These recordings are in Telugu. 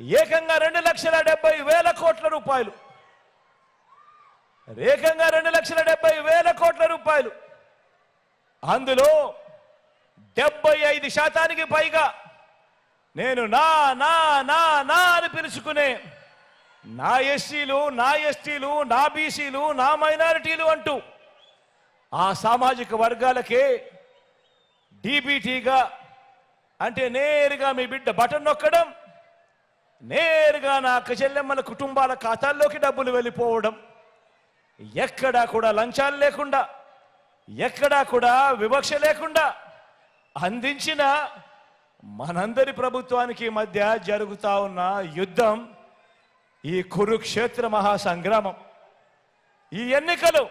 ఏకంగా రెండు లక్షల డెబ్బై వేల కోట్ల రూపాయలు. ఏకంగా రెండు లక్షల డెబ్బై వేల కోట్ల రూపాయలు. అందులో డెబ్బై ఐదు శాతానికి పైగా నేను నా నా నా నా అని పిలుచుకునే నా ఎస్సీలు నా ఎస్టీలు నా బీసీలు నా మైనారిటీలు అంటూ ఆ సామాజిక వర్గాలకే డీబీటీగా అంటే నేరుగా మీ బిడ్డ బటన్ నొక్కడం నేరుగా నా అక్కచెల్లెమ్మల కుటుంబాల ఖాతాల్లోకి డబ్బులు వెళ్ళిపోవడం. ఎక్కడా కూడా లంచాలు లేకుండా ఎక్కడా కూడా వివక్ష లేకుండా అందించిన మనందరి ప్రభుత్వానికి మధ్య జరుగుతా ఉన్న యుద్ధం ఈ కురుక్షేత్ర మహాసంగ్రామం. ఈ ఎన్నికలు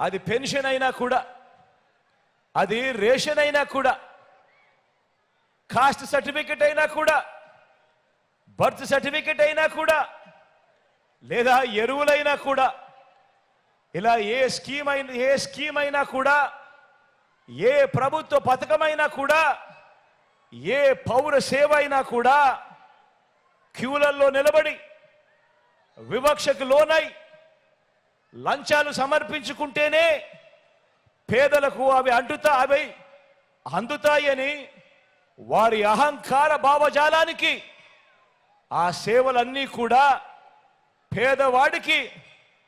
అది పెన్షన్ అయినా కూడా అది రేషన్ అయినా కూడా కాస్ట్ సర్టిఫికెట్ అయినా కూడా బర్త్ సర్టిఫికెట్ అయినా కూడా లేదా ఎరువులైనా కూడా ఇలా ఏ స్కీమ్ అయిన ఏ స్కీమ్ అయినా కూడా ఏ ప్రభుత్వ పథకమైనా కూడా ఏ పౌర సేవ అయినా కూడా క్యూలల్లో నిలబడి వివక్షకు లోనై లంచాలు సమర్పించుకుంటేనే పేదలకు అవి అంటుతా అవి అందుతాయని వారి అహంకార భావజాలానికి ఆ సేవలన్నీ కూడా పేదవాడికి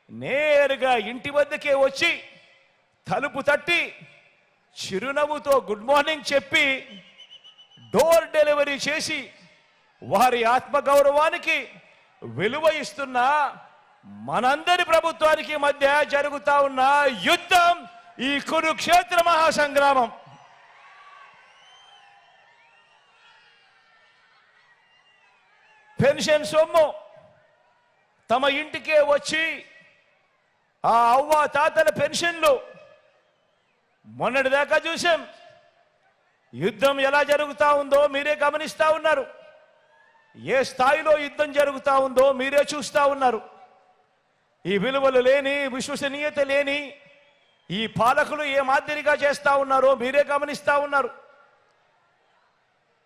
నేరుగా ఇంటి వద్దకే వచ్చి తలుపు తట్టి చిరునవ్వుతో గుడ్ మార్నింగ్ చెప్పి డోర్ డెలివరీ చేసి వారి ఆత్మగౌరవానికి విలువ ఇస్తున్న మనందరి ప్రభుత్వానికి మధ్య జరుగుతా ఉన్న యుద్ధం ఈ కురుక్షేత్ర మహాసంగ్రామం. పెన్షన్ సొమ్ము తమ ఇంటికే వచ్చి ఆ అవ్వ తాతల పెన్షన్లు మొన్నటిదాకా చూసాం యుద్ధం ఎలా జరుగుతా ఉందో మీరే గమనిస్తూ ఉన్నారు. ఏ స్థాయిలో యుద్ధం జరుగుతా ఉందో మీరే చూస్తా ఉన్నారు. ఈ విలువలు లేని విశ్వసనీయత లేని ఈ పాలకులు ఏ మాదిరిగా చేస్తూ ఉన్నారో మీరే గమనిస్తూ ఉన్నారు.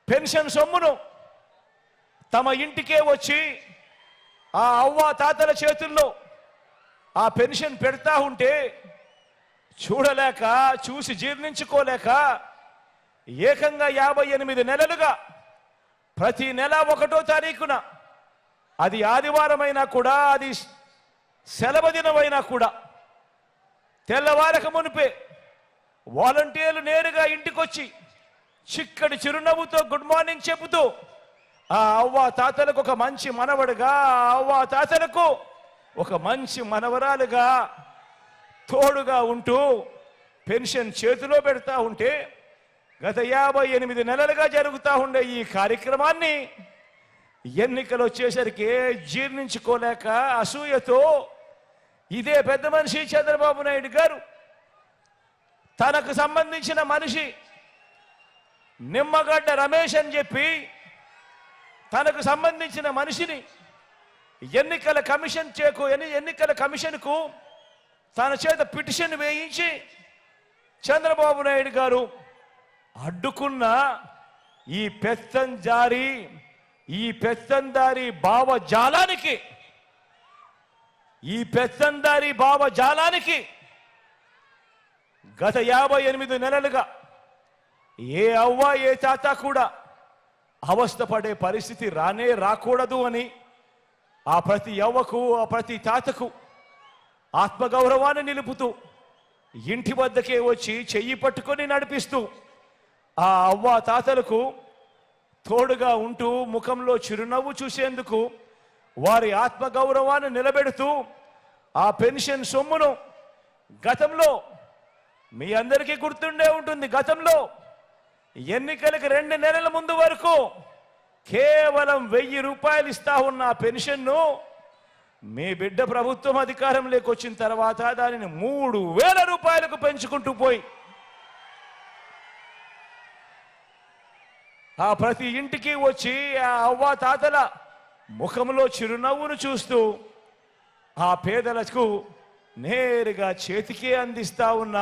పెన్షన్ సొమ్మును తమ ఇంటికే వచ్చి ఆ అవ్వ తాతల చేతుల్లో ఆ పెన్షన్ పెడతా ఉంటే చూడలేక చూసి జీర్ణించుకోలేక ఏకంగా యాభై ఎనిమిది నెలలుగా ప్రతి నెల ఒకటో తారీఖున అది ఆదివారమైనా కూడా అది సెలవు దినమైనా కూడా తెల్లవారక మునిపే వాలంటీర్లు నేరుగా ఇంటికొచ్చి చిక్కడి చిరునవ్వుతో గుడ్ మార్నింగ్ చెబుతూ ఆ అవ్వ తాతలకు ఒక మంచి మనవడుగా ఆ అవ్వ తాతలకు ఒక మంచి మనవరాలుగా తోడుగా ఉంటూ పెన్షన్ చేతిలో పెడతా ఉంటే గత యాభై ఎనిమిది నెలలుగా జరుగుతూ ఉండే ఈ కార్యక్రమాన్ని ఎన్నికలు వచ్చేసరికి జీర్ణించుకోలేక అసూయతో ఇదే పెద్ద మనిషి చంద్రబాబు నాయుడు గారు తనకు సంబంధించిన మనిషి నిమ్మగడ్డ రమేష్ అని చెప్పి తనకు సంబంధించిన మనిషిని ఎన్నికల కమిషన్ చేకు ఎన్ని- ఎన్నికల కమిషన్కు తన చేత పిటిషన్ వేయించి చంద్రబాబు నాయుడు గారు అడ్డుకున్న ఈ పెత్తంజారి ఈ పెత్తందారి భావజాలానికి ఈ పెత్తందారి భావజాలానికి గత యాభై ఎనిమిది నెలలుగా ఏ అవ్వ ఏ తాత కూడా అవస్థపడే పరిస్థితి రానే రాకూడదు అని ఆ ప్రతి యవ్వకు ఆ ప్రతి తాతకు ఆత్మగౌరవాన్ని నిలుపుతూ ఇంటి వద్దకే వచ్చి చెయ్యి పట్టుకొని నడిపిస్తూ ఆ అవ్వ తాతలకు తోడుగా ఉంటూ ముఖంలో చిరునవ్వు చూసేందుకు వారి ఆత్మగౌరవాన్ని నిలబెడుతూ ఆ పెన్షన్ సొమ్మును గతంలో మీ అందరికీ గుర్తుండే ఉంటుంది. గతంలో ఎన్నికలకు రెండు నెలల ముందు వరకు కేవలం వెయ్యి రూపాయలు ఇస్తా ఉన్న పెన్షన్ను. మీ బిడ్డ ప్రభుత్వం అధికారంలోకి వచ్చిన తర్వాత దానిని మూడు వేల రూపాయలకు పెంచుకుంటూ పోయి ఆ ప్రతి ఇంటికి వచ్చి ఆ అవ్వ తాతల ముఖంలో చిరునవ్వును చూస్తూ ఆ పేదలకు నేరుగా చేతికే అందిస్తా ఉన్న.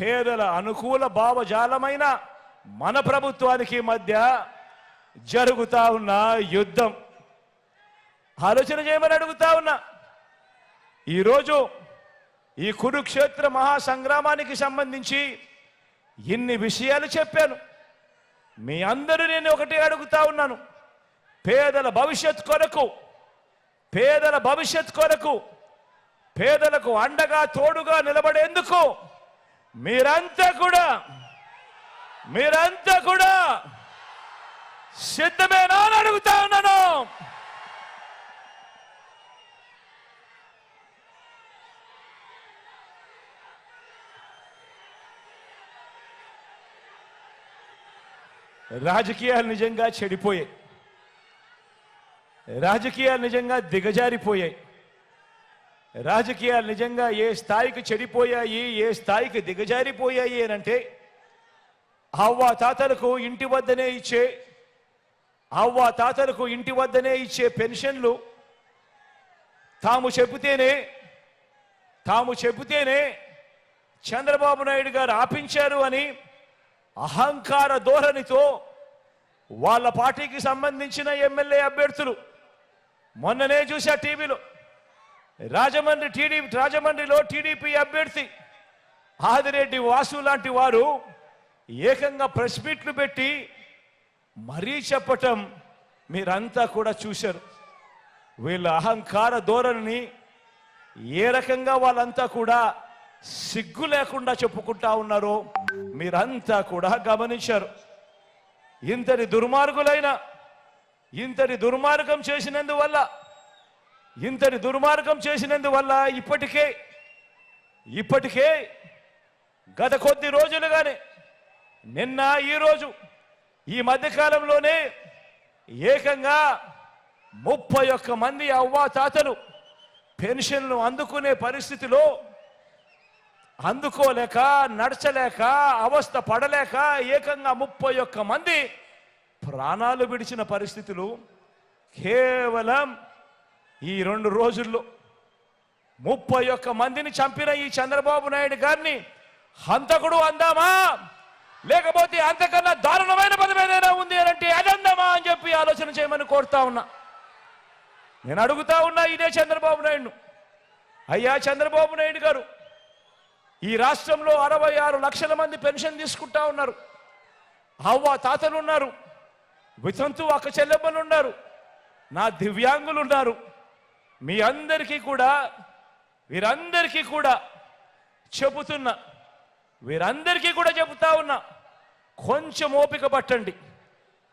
పేదల అనుకూల భావజాలమైన మన ప్రభుత్వానికి మధ్య జరుగుతా ఉన్న యుద్ధం. ఆలోచన చేయమని అడుగుతా ఉన్నా. ఈరోజు ఈ కురుక్షేత్ర మహాసంగ్రామానికి సంబంధించి ఇన్ని విషయాలు చెప్పాను. మీ అందరూ నేను ఒకటి అడుగుతా ఉన్నాను. పేదల భవిష్యత్ కొరకు పేదల భవిష్యత్ కొరకు పేదలకు అండగా తోడుగా నిలబడేందుకు మీరంతా కూడా మీరంతా కూడా సిద్ధమేనా అని అడుగుతా ఉన్నాను. రాజకీయాలు నిజంగా చెడిపోయాయి. రాజకీయాలు నిజంగా దిగజారిపోయాయి. రాజకీయాలు నిజంగా ఏ స్థాయికి చెడిపోయాయి ఏ స్థాయికి దిగజారిపోయాయి అని అంటే అవ్వ తాతలకు ఇంటి వద్దనే ఇచ్చే అవ్వ తాతలకు ఇంటి వద్దనే ఇచ్చే పెన్షన్లు తాము చెబితేనే తాము చెబితేనే చంద్రబాబు నాయుడు గారు ఆపించారు అని అహంకార ధోరణితో వాళ్ళ పార్టీకి సంబంధించిన ఎమ్మెల్యే అభ్యర్థులు. మొన్ననే చూశా టీవీలో. రాజమండ్రి టీడీపీ రాజమండ్రిలో టీడీపీ అభ్యర్థి ఆదిరెడ్డి వాసు లాంటి వారు ఏకంగా ప్రెస్ మీట్లు పెట్టి మరీ చెప్పటం మీరంతా కూడా చూశారు. వీళ్ళ అహంకార ధోరణిని ఏ రకంగా వాళ్ళంతా కూడా సిగ్గు లేకుండా చెప్పుకుంటా ఉన్నారో మీరంతా కూడా గమనించారు. ఇంతటి దుర్మార్గులైన ఇంతటి దుర్మార్గం చేసినందువల్ల ఇంతటి దుర్మార్గం చేసినందువల్ల ఇప్పటికే ఇప్పటికే గత కొద్ది రోజులుగానే నిన్న ఈరోజు ఈ మధ్యకాలంలోనే ఏకంగా ముప్పై ఒక్క మంది అవ్వా తాతలు పెన్షన్లు అందుకునే పరిస్థితిలో అందుకోలేక నడచలేక అవస్థ పడలేక ఏకంగా ముప్పై ఒక్క మంది ప్రాణాలు విడిచిన పరిస్థితులు కేవలం ఈ రెండు రోజుల్లో ముప్పై ఒక్క మందిని చంపిన ఈ చంద్రబాబు నాయుడు గారిని హంతకుడు అందామా? లేకపోతే అంతకన్నా దారుణమైన పదం ఏదైనా ఉంది అని అంటే అదందామా అని చెప్పి ఆలోచన చేయమని కోరుతా ఉన్నా. నేను అడుగుతా ఉన్నా ఇదే చంద్రబాబు నాయుడును. అయ్యా చంద్రబాబు నాయుడు గారు ఈ రాష్ట్రంలో అరవై ఆరు లక్షల మంది పెన్షన్ తీసుకుంటా ఉన్నారు. అవ్వ తాతలు ఉన్నారు. వితంతు అక్క చెల్లెమ్మలు ఉన్నారు. నా దివ్యాంగులు ఉన్నారు. మీ అందరికీ కూడా వీరందరికీ కూడా చెబుతున్నా వీరందరికీ కూడా చెబుతా ఉన్నా కొంచెం ఓపిక పట్టండి.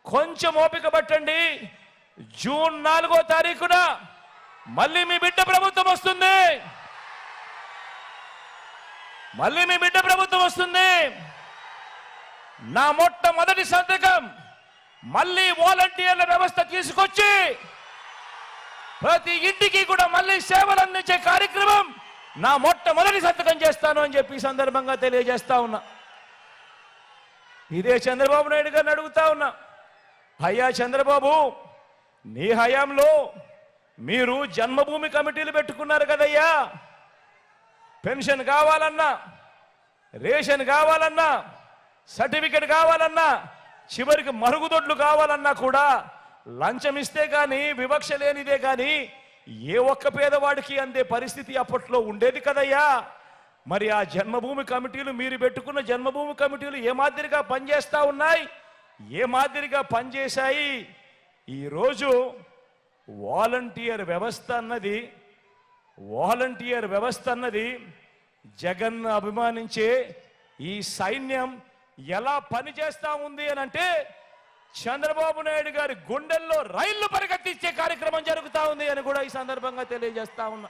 కొంచెం ఓపిక పట్టండి. జూన్ నాలుగో తారీఖున మళ్ళీ మీ బిడ్డ ప్రభుత్వం వస్తుంది. మళ్ళీ మీ బిడ్డ ప్రభుత్వం వస్తుంది. నా మొట్టమొదటి సంతకం మళ్ళీ వాలంటీర్ల వ్యవస్థ తీసుకొచ్చి ప్రతి ఇంటికి కూడా మళ్ళీ సేవలు అందించే కార్యక్రమం నా మొట్టమొదటి సంతకం చేస్తాను అని చెప్పి సందర్భంగా తెలియజేస్తా ఉన్నా. ఇదే చంద్రబాబు నాయుడు గారిని అడుగుతా ఉన్నా. అయ్యా చంద్రబాబు నీ హయాంలో మీరు జన్మభూమి కమిటీలు పెట్టుకున్నారు కదయ్యా. పెన్షన్ కావాలన్నా రేషన్ కావాలన్నా సర్టిఫికెట్ కావాలన్నా చివరికి మరుగుదొడ్లు కావాలన్నా కూడా లంచం ఇస్తే కానీ వివక్ష లేనిదే కానీ ఏ ఒక్క పేదవాడికి అందే పరిస్థితి అప్పట్లో ఉండేది కదయ్యా? మరి ఆ జన్మభూమి కమిటీలు మీరు పెట్టుకున్న జన్మభూమి కమిటీలు ఏ మాదిరిగా పనిచేస్తూ ఉన్నాయి? ఏ మాదిరిగా పనిచేశాయి? ఈరోజు వాలంటీర్ వ్యవస్థ అన్నది వాలంటీర్ వ్యవస్థ అన్నది జగన్ అభిమానించే ఈ సైన్యం ఎలా పనిచేస్తూ ఉంది అని అంటే చంద్రబాబు నాయుడు గారి గుండెల్లో రైళ్ళు పరిగెత్తించే కార్యక్రమం జరుగుతా ఉంది అని కూడా ఈ సందర్భంగా తెలియజేస్తా ఉన్నా.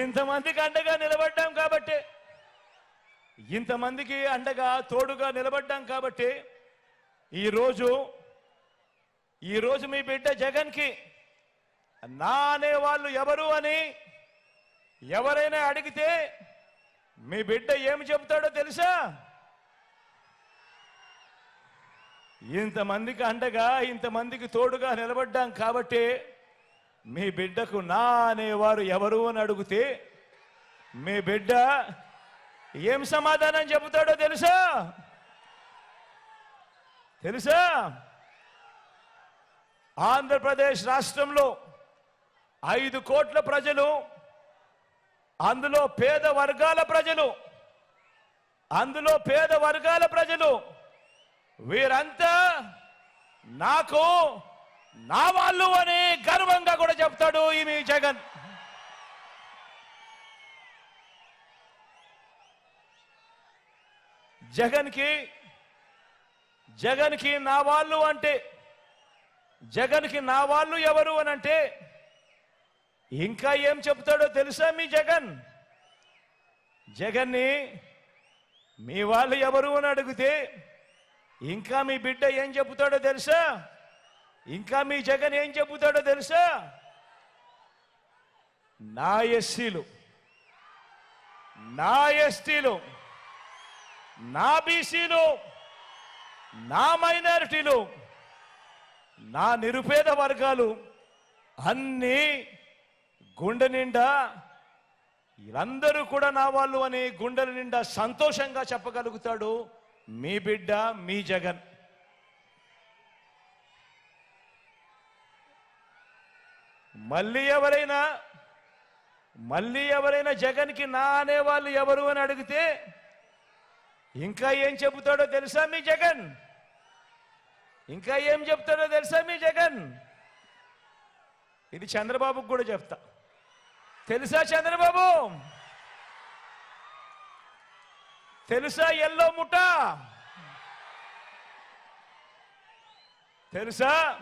ఇంతమందికి అండగా నిలబడ్డాం కాబట్టి ఇంతమందికి అండగా తోడుగా నిలబడ్డాం కాబట్టి ఈరోజు ఈరోజు మీ బిడ్డ జగన్కి నా అనేవాళ్ళు ఎవరు అని ఎవరైనా అడిగితే మీ బిడ్డ ఏమి చెబుతాడో తెలుసా? ఇంతమందికి అండగా ఇంతమందికి తోడుగా నిలబడ్డాం కాబట్టి మీ బిడ్డకు నా అనేవారు ఎవరు అని అడిగితే మీ బిడ్డ ఏం సమాధానం చెబుతాడో తెలుసా? తెలుసా? ఆంధ్రప్రదేశ్ రాష్ట్రంలో ఐదు కోట్ల ప్రజలు అందులో పేద వర్గాల ప్రజలు అందులో పేద వర్గాల ప్రజలు వీరంతా నాకు నా వాళ్ళు అని గర్వంగా కూడా చెప్తాడు ఈ జగన్. జగన్కి జగన్కి నా వాళ్ళు అంటే జగన్కి నా వాళ్ళు ఎవరు అని అంటే ఇంకా ఏం చెప్తాడో తెలుసా మీ జగన్? జగన్ని మీ వాళ్ళు ఎవరు అని అడిగితే ఇంకా మీ బిడ్డ ఏం చెబుతాడో తెలుసా? ఇంకా మీ జగన్ ఏం చెబుతాడో తెలుసా? నా ఎస్సీలు నా ఎస్టీలు నా బీసీలు నా మైనారిటీలు నా నిరుపేద వర్గాలు అన్నీ గుండె నిండా వీళ్ళందరూ కూడా నా వాళ్ళు అని గుండెల నిండా సంతోషంగా చెప్పగలుగుతాడు మీ బిడ్డ మీ జగన్. మళ్ళీ ఎవరైనా మళ్ళీ ఎవరైనా జగన్కి నా అనేవాళ్ళు ఎవరు అని అడిగితే ఇంకా ఏం చెబుతాడో తెలుసా మీ జగన్? ఇంకా ఏం చెప్తాడో తెలుసా మీ జగన్? ఇది చంద్రబాబుకు కూడా చెప్తా. తెలుసా చంద్రబాబు? తెలుసా ఎల్లో ముఠ? తెలుసా?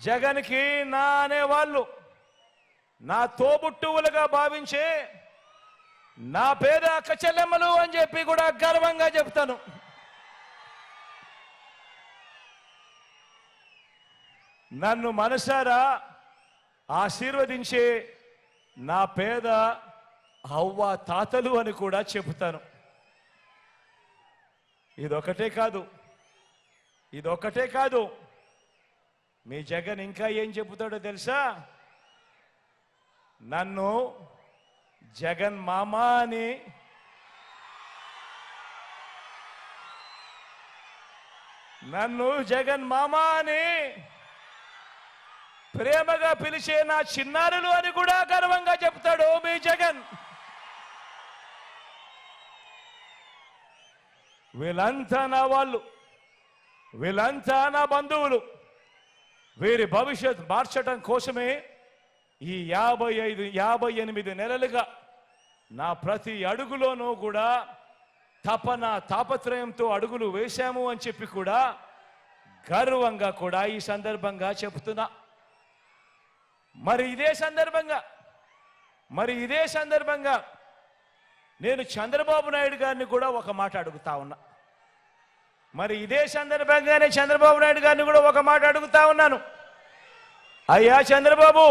జగన్కి నా అనేవాళ్ళు నా తోబుట్టువులుగా భావించే నా పేద అక్క చెల్లెమ్మలు అని చెప్పి కూడా గర్వంగా చెప్తాను. నన్ను మనసారా ఆశీర్వదించే నా పేద అవ్వ తాతలు అని కూడా చెబుతాను. ఇదొకటే కాదు ఇదొకటే కాదు. మీ జగన్ ఇంకా ఏం చెబుతాడో తెలుసా? నన్ను జగన్ మామ అని. నన్ను జగన్ మామ అని. ప్రేమగా పిలిచే నా చిన్నారులు అని కూడా గర్వంగా చెప్తాడు మీ జగన్. వీళ్ళంతా నా వాళ్ళు. వీళ్ళంతా నా బంధువులు. వీరి భవిష్యత్ మార్చడం కోసమే ఈ యాభై ఐదు యాభై ఎనిమిది నెలలుగా నా ప్రతి అడుగులోనూ కూడా తపన తాపత్రయంతో అడుగులు వేశాము అని చెప్పి కూడా గర్వంగా కూడా ఈ సందర్భంగా చెబుతున్నా మరి ఇదే సందర్భంగా మరి ఇదే సందర్భంగా నేను చంద్రబాబు నాయుడు గారిని కూడా ఒక మాట అడుగుతా ఉన్నా. మరి ఇదే సందర్భంగానే చంద్రబాబు నాయుడు గారిని కూడా ఒక మాట అడుగుతా ఉన్నాను. అయ్యా చంద్రబాబు!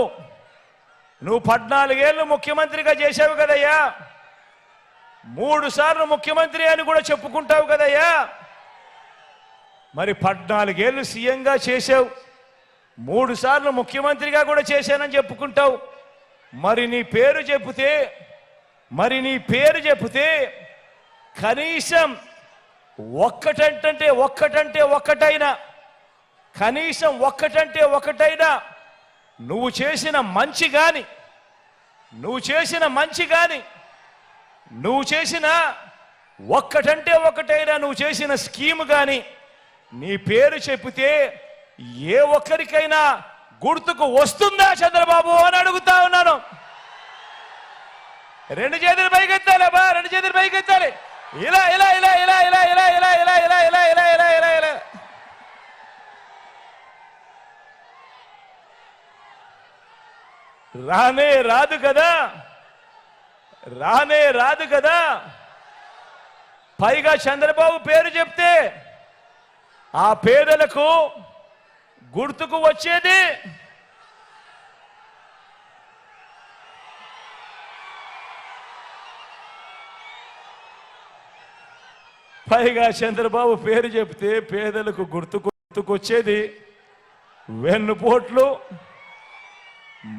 నువ్వు పద్నాలుగేళ్ళు ముఖ్యమంత్రిగా చేశావు కదయ్యా. మూడు సార్లు ముఖ్యమంత్రి అని కూడా చెప్పుకుంటావు కదయ్యా. మరి పద్నాలుగేళ్ళు సీఎంగా చేశావు. మూడు సార్లు ముఖ్యమంత్రిగా కూడా చేశానని చెప్పుకుంటావు. మరి నీ పేరు చెబితే మరి నీ పేరు చెబితే కనీసం ఒక్కటంటే ఒక్కటంటే ఒక్కటైనా కనీసం ఒక్కటంటే ఒకటైనా నువ్వు చేసిన మంచి కానీ నువ్వు చేసిన మంచి కానీ నువ్వు చేసిన ఒక్కటంటే ఒకటైనా నువ్వు చేసిన స్కీమ్ కానీ నీ పేరు చెప్తే ఏ ఒక్కరికైనా గుర్తుకు వస్తుందా చంద్రబాబు అని అడుగుతా ఉన్నాను రెండు చేతులు పైకెత్తాలి బా రెండు చేతులు పైకెత్తాలి ఇలా ఇలా ఇలా ఇలా ఇలా ఇలా ఇలా ఇలా ఇలా ఇలా ఇలా ఇలా ఇలా రానే రాదు కదా. రానే రాదు కదా. పైగా చంద్రబాబు పేరు చెప్తే ఆ పేదలకు గుర్తుకు వచ్చేది పైగా చంద్రబాబు పేరు చెప్తే పేదలకు గుర్తు గుర్తుకొచ్చేది వెన్నుపోట్లు.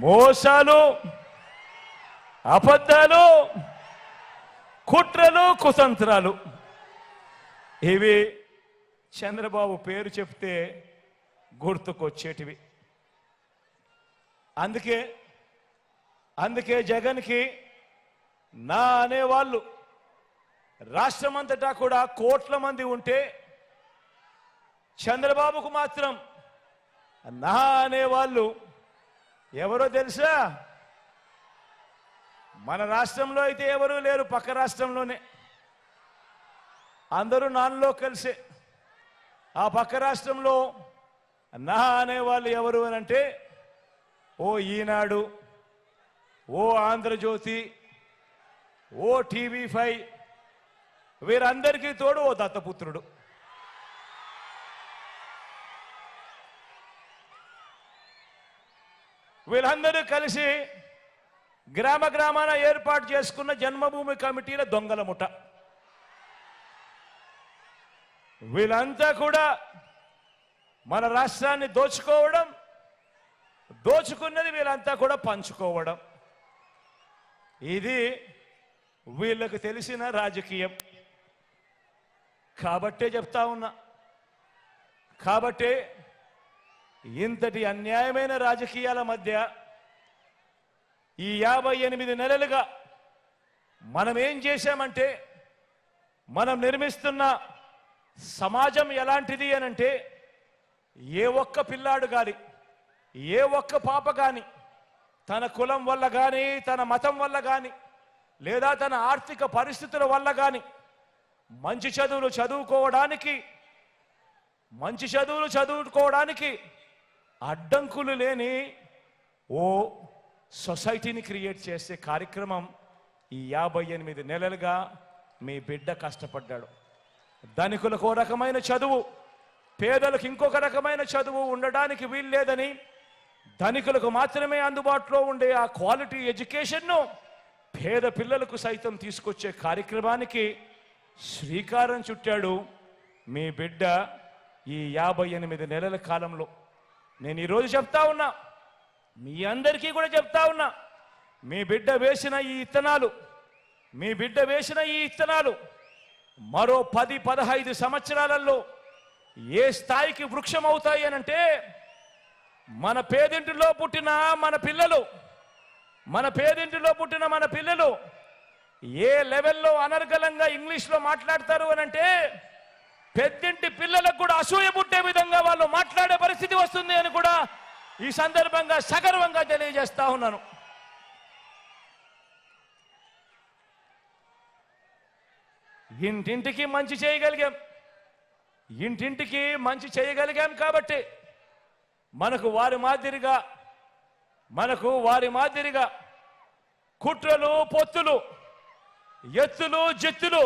మోసాలు అబద్ధాలు కుట్రలు కుతంత్రాలు. ఇవి చంద్రబాబు పేరు చెప్తే గుర్తుకొచ్చేటివి. అందుకే అందుకే జగన్కి నా అనేవాళ్ళు రాష్ట్రమంతటా కూడా కోట్ల మంది ఉంటే చంద్రబాబుకు మాత్రం నా అనేవాళ్ళు ఎవరో తెలుసా? మన రాష్ట్రంలో అయితే ఎవరూ లేరు పక్క రాష్ట్రంలోనే. అందరూ నాన్నలో కలిసే. ఆ పక్క రాష్ట్రంలో నా అనేవాళ్ళు ఎవరు అని అంటే ఓ ఈనాడు ఓ ఆంధ్రజ్యోతి ఓ టీవీ ఫైవ్ వీరందరికీ తోడు ఓ దత్తపుత్రుడు. వీళ్ళందరూ కలిసి గ్రామ గ్రామాన ఏర్పాటు చేసుకున్న జన్మభూమి కమిటీల దొంగల ముఠ. వీళ్ళంతా కూడా మన రాష్ట్రాన్ని దోచుకోవడం దోచుకున్నది వీళ్ళంతా కూడా పంచుకోవడం. ఇది వీళ్ళకు తెలిసిన రాజకీయం. కాబట్టే చెప్తా ఉన్నా. కాబట్టే ఇంతటి అన్యాయమైన రాజకీయాల మధ్య ఈ యాభై ఎనిమిది నెలలుగా మనం ఏం చేశామంటే మనం నిర్మిస్తున్న సమాజం ఎలాంటిది అనంటే ఏ ఒక్క పిల్లాడు కానీ ఏ ఒక్క పాప కానీ తన కులం వల్ల కానీ తన మతం వల్ల కానీ లేదా తన ఆర్థిక పరిస్థితుల వల్ల కానీ మంచి చదువులు చదువుకోవడానికి మంచి చదువులు చదువుకోవడానికి అడ్డంకులు లేని ఓ సొసైటీని క్రియేట్ చేసే కార్యక్రమం ఈ యాభై ఎనిమిది నెలలుగా మీ బిడ్డ కష్టపడ్డాడు. ధనికులకు ఓ రకమైన చదువు పేదలకు ఇంకొక రకమైన చదువు ఉండడానికి వీల్లేదని ధనికులకు మాత్రమే అందుబాటులో ఉండే ఆ క్వాలిటీ ఎడ్యుకేషన్ను పేద పిల్లలకు సైతం తీసుకొచ్చే కార్యక్రమానికి శ్రీకారం చుట్టాడు మీ బిడ్డ ఈ యాభై ఎనిమిది నెలల కాలంలో. నేను ఈరోజు చెప్తా ఉన్నా. మీ అందరికీ కూడా చెప్తా ఉన్నా. మీ బిడ్డ వేసిన ఈ ఇత్తనాలు మీ బిడ్డ వేసిన ఈ ఇత్తనాలు మరో పది పదహైదు సంవత్సరాలలో ఏ స్థాయికి వృక్షం అవుతాయి అనంటే మన పేదింటిలో పుట్టిన మన పిల్లలు మన పేదింటిలో పుట్టిన మన పిల్లలు ఏ లెవెల్లో అనర్గళంగా ఇంగ్లీష్లో మాట్లాడతారు అనంటే పెద్దింటి పిల్లలకు కూడా అసూయ పుట్టే విధంగా వాళ్ళు మాట్లాడే పరిస్థితి వస్తుంది అని కూడా ఈ సందర్భంగా సగర్వంగా తెలియజేస్తా ఉన్నాను. ఇంటింటికి మంచి చేయగలిగాం. ఇంటింటికి మంచి చేయగలిగాం కాబట్టి మనకు వారి మాదిరిగా మనకు వారి మాదిరిగా కుట్రలు పొత్తులు ఎత్తులు జెత్తులు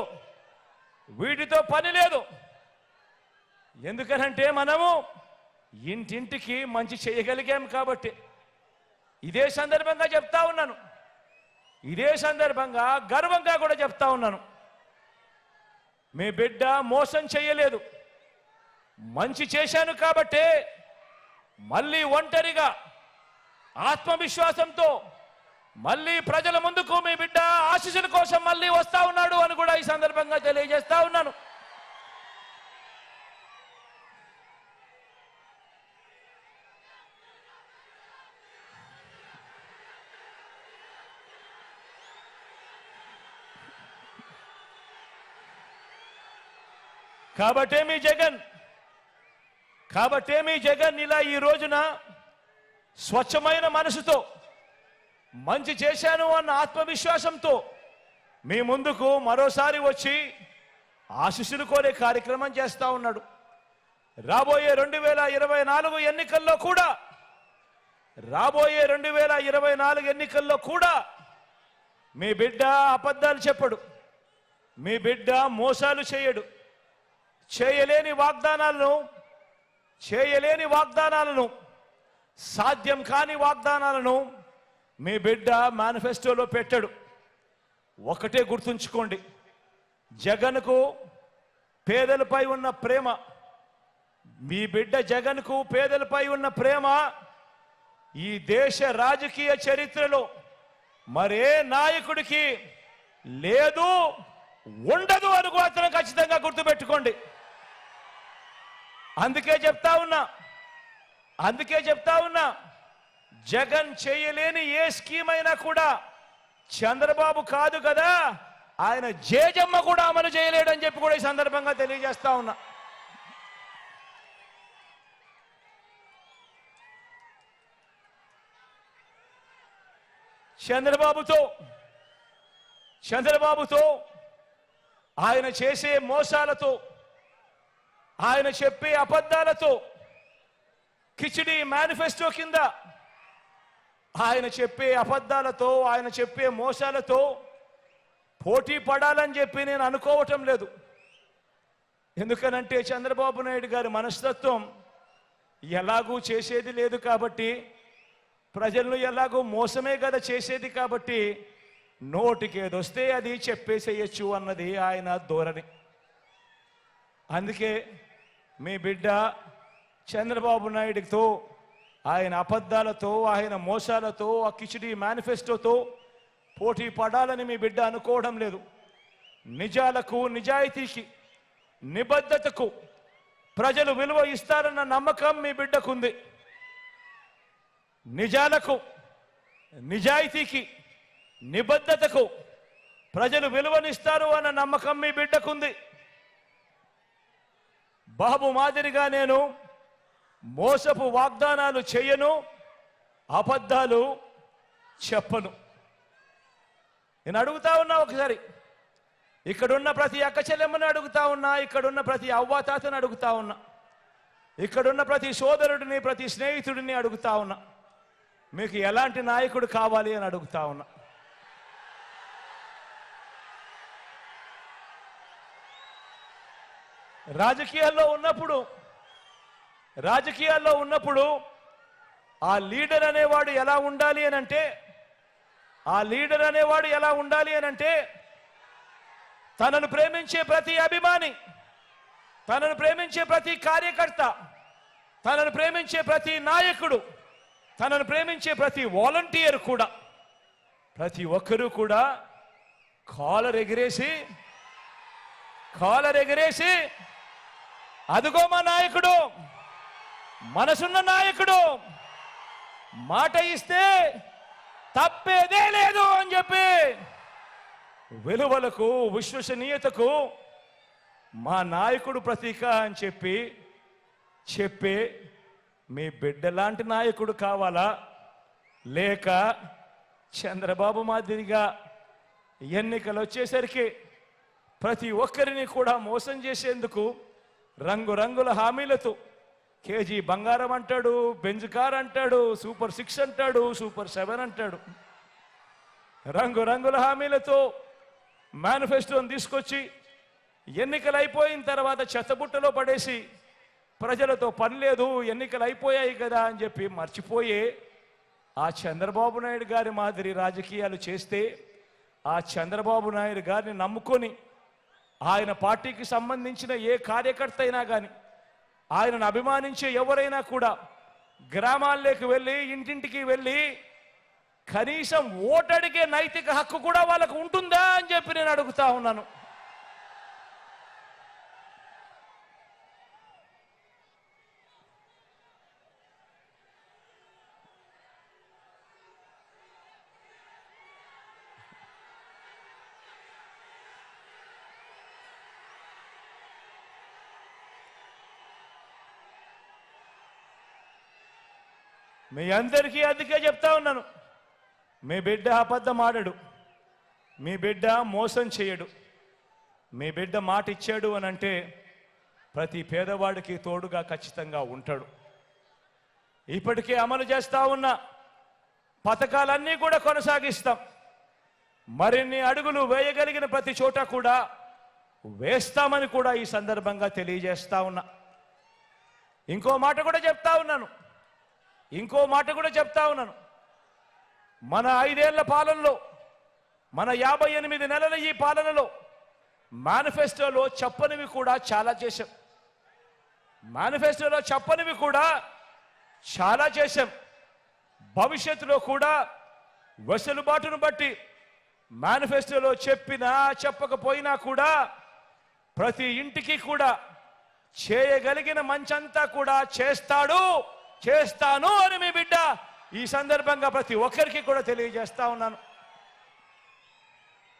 వీటితో పని లేదు. ఎందుకనంటే మనము ఇంటింటికి మంచి చేయగలిగాం కాబట్టి. ఇదే సందర్భంగా చెప్తా ఉన్నాను. ఇదే సందర్భంగా గర్వంగా కూడా చెప్తా ఉన్నాను. మీ బిడ్డ మోసం చేయలేదు. మంచి చేశాను కాబట్టే మళ్ళీ ఒంటరిగా ఆత్మవిశ్వాసంతో మళ్ళీ ప్రజల ముందుకు మీ బిడ్డ ఆశీస్సుల కోసం మళ్ళీ వస్తా ఉన్నాడు అని కూడా ఈ సందర్భంగా తెలియజేస్తా ఉన్నాను. కాబట్టే మీ జగన్. కాబట్టే మీ జగన్ ఇలా ఈ రోజున స్వచ్ఛమైన మనసుతో మంచి చేశాను అన్న ఆత్మవిశ్వాసంతో మీ ముందుకు మరోసారి వచ్చి ఆశీస్సులు కోరే కార్యక్రమం చేస్తూ ఉన్నాడు. రాబోయే రెండు వేల ఇరవై నాలుగు ఎన్నికల్లో కూడా రాబోయే రెండు వేల ఇరవై నాలుగు ఎన్నికల్లో కూడా మీ బిడ్డ అబద్ధాలు చెప్పడు. మీ బిడ్డ మోసాలు చేయడు. చేయలేని వాగ్దానాలను చేయలేని వాగ్దానాలను సాధ్యం కాని వాగ్దానాలను మీ బిడ్డ మేనిఫెస్టోలో పెట్టాడు. ఒకటే గుర్తుంచుకోండి జగన్కు పేదలపై ఉన్న ప్రేమ మీ బిడ్డ జగన్కు పేదలపై ఉన్న ప్రేమ ఈ దేశ రాజకీయ చరిత్రలో మరే నాయకుడికి లేదు ఉండదు అని ఖచ్చితంగా గుర్తుపెట్టుకోండి. అందుకే చెప్తా ఉన్నా. అందుకే చెప్తా ఉన్నా. జగన్ చేయలేని ఏ స్కీమ్ అయినా కూడా చంద్రబాబు కాదు కదా ఆయన జేజమ్మ కూడా అమలు చేయలేడని చెప్పి కూడా ఈ సందర్భంగా తెలియజేస్తా ఉన్నా. చంద్రబాబుతో చంద్రబాబుతో ఆయన చేసే మోసాలతో ఆయన చెప్పే అబద్ధాలతో కిచిడి మేనిఫెస్టో కింద ఆయన చెప్పే అబద్ధాలతో ఆయన చెప్పే మోసాలతో పోటీ పడాలని చెప్పి నేను అనుకోవటం లేదు. ఎందుకనంటే చంద్రబాబు నాయుడు గారి మనస్తత్వం ఎలాగూ చేసేది లేదు కాబట్టి ప్రజలను ఎలాగో మోసమే కదా చేసేది కాబట్టి నోటికేదొస్తే అది చెప్పేసేయచ్చు అన్నది ఆయన ధోరణి. అందుకే మీ బిడ్డ చంద్రబాబు నాయుడితో ఆయన అబద్ధాలతో ఆయన మోసాలతో ఆ కిచిడి మేనిఫెస్టోతో పోటీ పడాలని మీ బిడ్డ అనుకోవడం లేదు. నిజాలకు నిజాయితీకి నిబద్ధతకు ప్రజలు విలువ ఇస్తారన్న నమ్మకం మీ బిడ్డకుంది. నిజాలకు నిజాయితీకి నిబద్ధతకు ప్రజలు విలువనిస్తారు అన్న నమ్మకం మీ బిడ్డకుంది. బాబు మాదిరిగా నేను మోసపు వాగ్దానాలు చేయను అబద్ధాలు చెప్పను. నేను అడుగుతా ఉన్నా ఒకసారి. ఇక్కడున్న ప్రతి అక్క చెల్లెమ్మని అడుగుతా ఉన్నా ఇక్కడున్న ప్రతి అవ్వాతాతని అడుగుతా ఉన్నా ఇక్కడున్న ప్రతి సోదరుడిని ప్రతి స్నేహితుడిని అడుగుతా ఉన్నా మీకు ఎలాంటి నాయకుడు కావాలి అని అడుగుతా ఉన్నా. రాజకీయాల్లో ఉన్నప్పుడు రాజకీయాల్లో ఉన్నప్పుడు ఆ లీడర్ అనేవాడు ఎలా ఉండాలి అని అంటే ఆ లీడర్ అనేవాడు ఎలా ఉండాలి అని అంటే తనను ప్రేమించే ప్రతి అభిమాని తనను ప్రేమించే ప్రతి కార్యకర్త తనను ప్రేమించే ప్రతి నాయకుడు తనను ప్రేమించే ప్రతి వాలంటీర్ కూడా ప్రతి ఒక్కరూ కూడా కాలర్ ఎగిరేసి కాలర్ ఎగిరేసి అదిగో మా నాయకుడు. మనసున్న నాయకుడు. మాట ఇస్తే తప్పేదే లేదు అని చెప్పి విలువలకు విశ్వసనీయతకు మా నాయకుడు ప్రతీక అని చెప్పి చెప్పే మీ బిడ్డలాంటి నాయకుడు కావాలా? లేక చంద్రబాబు మాదిరిగా ఎన్నికలు వచ్చేసరికి ప్రతి ఒక్కరిని కూడా మోసం చేసేందుకు రంగురంగుల హామీలతో. కేజీ బంగారం అంటాడు బెంజ్ కార్ అంటాడు సూపర్ సిక్స్ అంటాడు సూపర్ సెవెన్ అంటాడు. రంగురంగుల హామీలతో మేనిఫెస్టోని తీసుకొచ్చి ఎన్నికలు అయిపోయిన తర్వాత చెత్తబుట్టలో పడేసి ప్రజలతో పని లేదు ఎన్నికలు అయిపోయాయి కదా అని చెప్పి మర్చిపోయే ఆ చంద్రబాబు నాయుడు గారి మాదిరి రాజకీయాలు చేస్తే ఆ చంద్రబాబు నాయుడు గారిని నమ్ముకొని ఆయన పార్టీకి సంబంధించిన ఏ కార్యకర్త అయినా కానీ ఆయనను అభిమానించే ఎవరైనా కూడా గ్రామాల్లోకి వెళ్ళి ఇంటింటికి వెళ్ళి కనీసం ఓటడిగే నైతిక హక్కు కూడా వాళ్ళకు ఉంటుందా అని చెప్పి నేను అడుగుతా ఉన్నాను. మీ అందరికీ అందుకే చెప్తా ఉన్నాను. మీ బిడ్డ అబద్ధం ఆడడు. మీ బిడ్డ మోసం చేయడు. మీ బిడ్డ మాట ఇచ్చాడు అని అంటే ప్రతి పేదవాడికి తోడుగా ఖచ్చితంగా ఉంటాడు. ఇప్పటికే అమలు చేస్తూ ఉన్న పథకాలన్నీ కూడా కొనసాగిస్తాం. మరిన్ని అడుగులు వేయగలిగిన ప్రతి చోట కూడా వేస్తామని కూడా ఈ సందర్భంగా తెలియజేస్తా ఉన్నా. ఇంకో మాట కూడా చెప్తా ఉన్నాను. ఇంకో మాట కూడా చెప్తా ఉన్నాను. మన ఐదేళ్ళ పాలనలో మన యాభై ఎనిమిది నెలల ఈ పాలనలో మేనిఫెస్టోలో చెప్పనివి కూడా చాలా చేశాం. మేనిఫెస్టోలో చెప్పనివి కూడా చాలా చేశాం. భవిష్యత్తులో కూడా వెసులుబాటును బట్టి మేనిఫెస్టోలో చెప్పినా చెప్పకపోయినా కూడా ప్రతి ఇంటికి కూడా చేయగలిగిన మంచంతా కూడా చేస్తాడు. చేస్తాను అని మీ బిడ్డ ఈ సందర్భంగా ప్రతి ఒక్కరికి కూడా తెలియజేస్తా ఉన్నాను.